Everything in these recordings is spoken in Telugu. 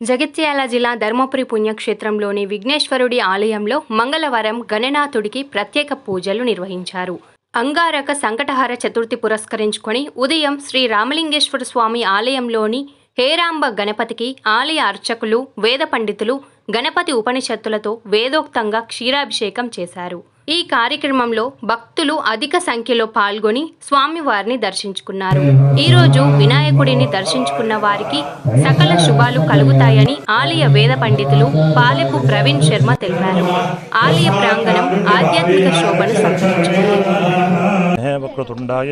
జగిత్యాల జిల్లా ధర్మపురి పుణ్యక్షేత్రంలోని విఘ్నేశ్వరుడి ఆలయంలో మంగళవారం గణనాథుడికి ప్రత్యేక పూజలు నిర్వహించారు. అంగారక సంకటహార చతుర్థి పురస్కరించుకొని ఉదయం శ్రీ రామలింగేశ్వర స్వామి ఆలయంలోని హేరాంబ గణపతికి ఆలయ అర్చకులు వేద పండితులు గణపతి ఉపనిషత్తులతో వేదోక్తంగా క్షీరాభిషేకం చేశారు. ఈ కార్యక్రమంలో భక్తులు అధిక సంఖ్యలో పాల్గొని స్వామివారిని దర్శించుకున్నారు. ఈరోజు వినాయకుడిని దర్శించుకున్న వారికి సకల శుభాలు కలుగుతాయని ఆలయ వేద పండితులు పాలెపు ప్రవీణ్ శర్మ తెలిపారు. ఆలయ ప్రాంగణం ఆధ్యాత్మిక శోభను సంతరించుకుంది.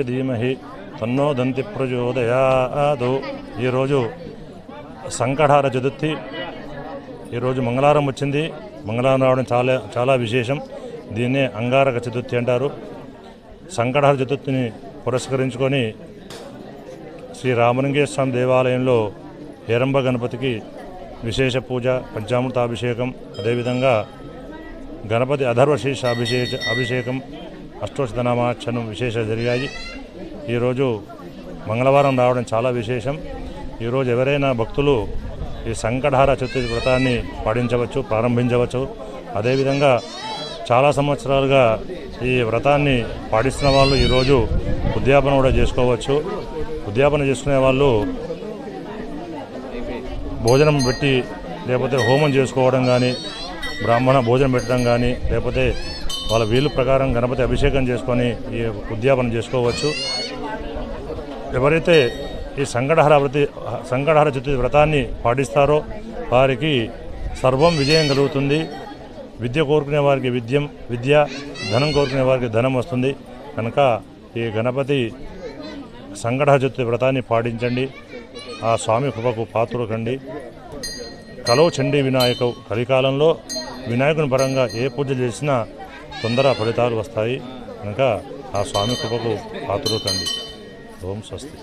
ధీమహి తన్నో దంతి ప్రచోదయాదు. ఈరోజు సంకటహార చతుర్థి. ఈరోజు మంగళవారం వచ్చింది. మంగళవారం రావడం చాలా చాలా విశేషం. దీన్నే అంగారక చతుర్థి అంటారు. సంకటహార చతుర్థిని పురస్కరించుకొని శ్రీ రామలింగేశ్వర స్వామి దేవాలయంలో హేరంబ గణపతికి విశేష పూజ పంచామృతాభిషేకం అదేవిధంగా గణపతి అధర్వశీష అభిషేక అభిషేకం అష్టోషధనామార్చనం విశేష జరిగాయి. ఈరోజు మంగళవారం రావడం చాలా విశేషం. ఈరోజు ఎవరైనా భక్తులు ఈ సంకటహార చతుర్థి వ్రతాన్ని పాటించవచ్చు ప్రారంభించవచ్చు. అదేవిధంగా చాలా సంవత్సరాలుగా ఈ వ్రతాన్ని పాటిస్తున్న వాళ్ళు ఈరోజు ఉద్యాపన కూడా చేసుకోవచ్చు. ఉద్యాపన చేసుకునే వాళ్ళు భోజనం పెట్టి లేకపోతే హోమం చేసుకోవడం కానీ బ్రాహ్మణ భోజనం పెట్టడం కానీ లేకపోతే వాళ్ళ వీలు ప్రకారం గణపతి అభిషేకం చేసుకొని ఈ ఉద్యాపన చేసుకోవచ్చు. ఎవరైతే ఈ సంకటహర వ్రతి సంకటహర చతుర్థి వ్రతాన్ని పాటిస్తారో వారికి సర్వం విజయం కలుగుతుంది. విద్య కోరుకునే వారికి విద్యం విద్య ధనం కోరుకునే వారికి ధనం వస్తుంది. కనుక ఈ గణపతి సంగట చతుర్థి వ్రతాన్ని పాటించండి. ఆ స్వామి కృపకు పాత్రులు కండి కలవు చండీ వినాయక కలికాలంలో వినాయకుని పరంగా ఏ పూజ చేసినా తొందర ఫలితాలు వస్తాయి. కనుక ఆ స్వామి కృపకు పాత్రులు ఓం స్వస్తి.